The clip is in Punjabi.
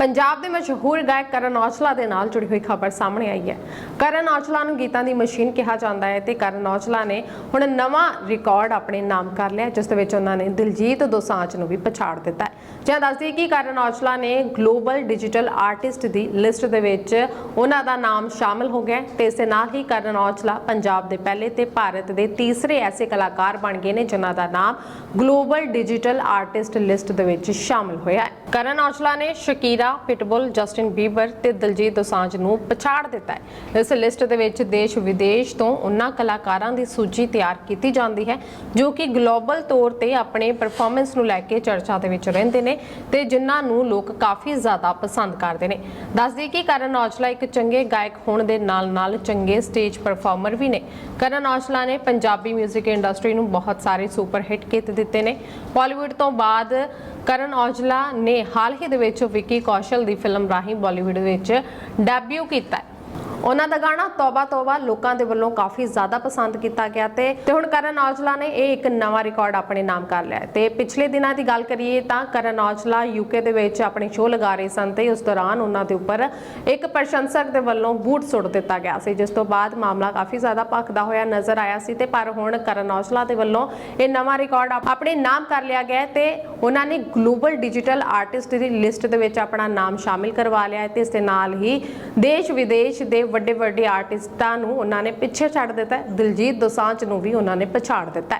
ਪੰਜਾਬ ਦੇ ਮਸ਼ਹੂਰ ਗਾਇਕ ਕਰਨ ਔਜਲਾ ਦੇ ਨਾਲ ਜੁੜੀ ਹੋਈ ਖਬਰ ਸਾਹਮਣੇ ਆਈ ਹੈ। ਕਰਨ ਔਜਲਾ ਨੂੰ ਗੀਤਾਂ ਦੀ ਮਸ਼ੀਨ ਕਿਹਾ ਜਾਂਦਾ ਹੈ ਤੇ ਕਰਨ ਔਜਲਾ ਨੇ ਹੁਣ ਨਵਾਂ ਰਿਕਾਰਡ ਆਪਣੇ ਨਾਮ ਕਰ ਲਿਆ, ਜਿਸ ਦੇ ਵਿੱਚ ਉਹਨਾਂ ਨੇ ਦਿਲਜੀਤ ਦੋਸਾਂਝ ਨੂੰ ਵੀ ਪਛਾੜ ਦਿੱਤਾ ਹੈ। ਜਾਂ ਦੱਸਦੀ ਕਿ ਕਰਨ ਔਜਲਾ ਨੇ ਗਲੋਬਲ ਡਿਜੀਟਲ ਆਰਟਿਸਟ ਦੀ ਲਿਸਟ ਦੇ ਵਿੱਚ ਉਹਨਾਂ ਦਾ ਨਾਮ ਸ਼ਾਮਲ ਹੋ ਗਿਆ ਹੈ ਤੇ ਇਸ ਦੇ ਨਾਲ ਹੀ ਕਰਨ ਔਜਲਾ ਪੰਜਾਬ ਦੇ ਪਹਿਲੇ ਤੇ ਭਾਰਤ ਦੇ ਤੀਸਰੇ ਐਸੇ ਕਲਾਕਾਰ ਬਣ ਗਏ ਨੇ, ਜਿਨ੍ਹਾਂ ਦਾ ਨਾਮ ਗਲੋਬਲ ਡਿਜੀਟਲ ਆਰਟਿਸਟ ਲਿਸਟ ਦੇ ਵਿੱਚ ਸ਼ਾਮਲ ਹੋਇਆ ਹੈ। ਕਰਨ ਔਜਲਾ ਨੇ ਸ਼ਕੀਰਾ ਪਿਟਬੁਲ, ਜਸਟਿਨ ਬੀਬਰ ਤੇ ਦਿਲਜੀਤ ਦੋਸਾਂਝ ਨੂੰ ਪਛਾੜ ਦਿੱਤਾ ਹੈ। ਇਸ ਲਿਸਟ ਦੇ ਵਿੱਚ ਦੇਸ਼ ਵਿਦੇਸ਼ ਤੋਂ ਉਹਨਾਂ ਕਲਾਕਾਰਾਂ ਦੀ ਸੂਚੀ ਤਿਆਰ ਕੀਤੀ ਜਾਂਦੀ ਹੈ, ਜੋ ਕਿ ਗਲੋਬਲ ਤੌਰ ਤੇ ਆਪਣੇ ਪਰਫਾਰਮੈਂਸ ਨੂੰ ਲੈ ਕੇ ਚਰਚਾ ਦੇ ਵਿੱਚ ਰਹਿੰਦੇ ਨੇ ਤੇ ਜਿਨ੍ਹਾਂ ਨੂੰ ਲੋਕ ਕਾਫੀ ਜ਼ਿਆਦਾ ਪਸੰਦ ਕਰਦੇ ਨੇ। ਦੱਸਦੀ ਕਿ ਕਰਨ ਔਜਲਾ ਇੱਕ ਚੰਗੇ ਗਾਇਕ ਹੋਣ ਦੇ ਨਾਲ-ਨਾਲ ਚੰਗੇ ਸਟੇਜ ਪਰਫਾਰਮਰ ਵੀ ਨੇ। ਕਰਨ ਔਜਲਾ ਨੇ ਪੰਜਾਬੀ 뮤직 ਇੰਡਸਟਰੀ ਨੂੰ ਬਹੁਤ ਸਾਰੇ ਸੁਪਰ ਹਿੱਟ ਗੀਤ ਦਿੱਤੇ ਨੇ। ਬਾਲੀਵੁੱਡ ਤੋਂ ਬਾਅਦ ਕਰਨ ਔਜਲਾ ਨੇ ਹਾਲ ਹੀ ਦੇ ਵਿੱਚ ਵਿੱਕੀ ਕੌਸ਼ਲ ਦੀ ਫਿਲਮ ਰਾਹੀਂ ਬਾਲੀਵੁੱਡ ਵਿੱਚ ਡੈਬਿਊ ਕੀਤਾ ਉਹਨਾਂ ਦਾ ਗਾਣਾ ਤੋਬਾ ਤੋਬਾ ਲੋਕਾਂ ਦੇ ਵੱਲੋਂ ਕਾਫੀ ਜ਼ਿਆਦਾ ਪਸੰਦ ਕੀਤਾ ਗਿਆ ਤੇ ਤੇ ਹੁਣ ਕਰਨ ਔਜਲਾ ਨੇ ਇਹ ਇੱਕ ਨਵਾਂ ਰਿਕਾਰਡ ਆਪਣੇ ਨਾਮ ਕਰ ਲਿਆ ਤੇ ਪਿਛਲੇ ਦਿਨਾਂ ਦੀ ਗੱਲ ਕਰੀਏ ਤਾਂ ਕਰਨ ਔਜਲਾ ਯੂਕੇ ਦੇ ਵਿੱਚ ਆਪਣੇ ਸ਼ੋਅ ਲਗਾ ਰਹੇ ਸਨ ਤੇ ਉਸ ਦੌਰਾਨ ਉਹਨਾਂ ਦੇ ਉੱਪਰ ਇੱਕ ਪ੍ਰਸ਼ੰਸਕ ਦੇ ਵੱਲੋਂ ਬੂਟ ਸੁੱਟ ਦਿੱਤਾ ਗਿਆ ਸੀ, ਜਿਸ ਤੋਂ ਬਾਅਦ ਮਾਮਲਾ ਕਾਫੀ ਜ਼ਿਆਦਾ ਭਖਦਾ ਹੋਇਆ ਨਜ਼ਰ ਆਇਆ ਸੀ ਤੇ ਪਰ ਹੁਣ ਕਰਨ ਔਜਲਾ ਦੇ ਵੱਲੋਂ ਇਹ ਨਵਾਂ ਰਿਕਾਰਡ ਆਪਣੇ ਨਾਮ ਕਰ ਲਿਆ ਗਿਆ ਤੇ ਉਹਨਾਂ ਨੇ ਗਲੋਬਲ ਡਿਜੀਟਲ ਆਰਟਿਸਟ ਦੀ ਲਿਸਟ ਦੇ ਵਿੱਚ ਆਪਣਾ ਨਾਮ ਸ਼ਾਮਿਲ ਕਰਵਾ ਲਿਆ ਹੈ ਤੇ ਇਸ ਦੇ ਨਾਲ ਹੀ ਦੇਸ਼ ਵਿਦੇਸ਼ ਦੇ ਵੱਡੇ ਵੱਡੇ ਆਰਟਿਸਟਾਂ ਨੂੰ ਉਹਨਾਂ ਨੇ ਪਿੱਛੇ ਛੱਡ ਦਿੱਤਾ ਦਿਲਜੀਤ ਦੋਸਾਂਝ ਨੂੰ ਵੀ ਉਹਨਾਂ ਨੇ ਪਛਾੜ ਦਿੱਤਾ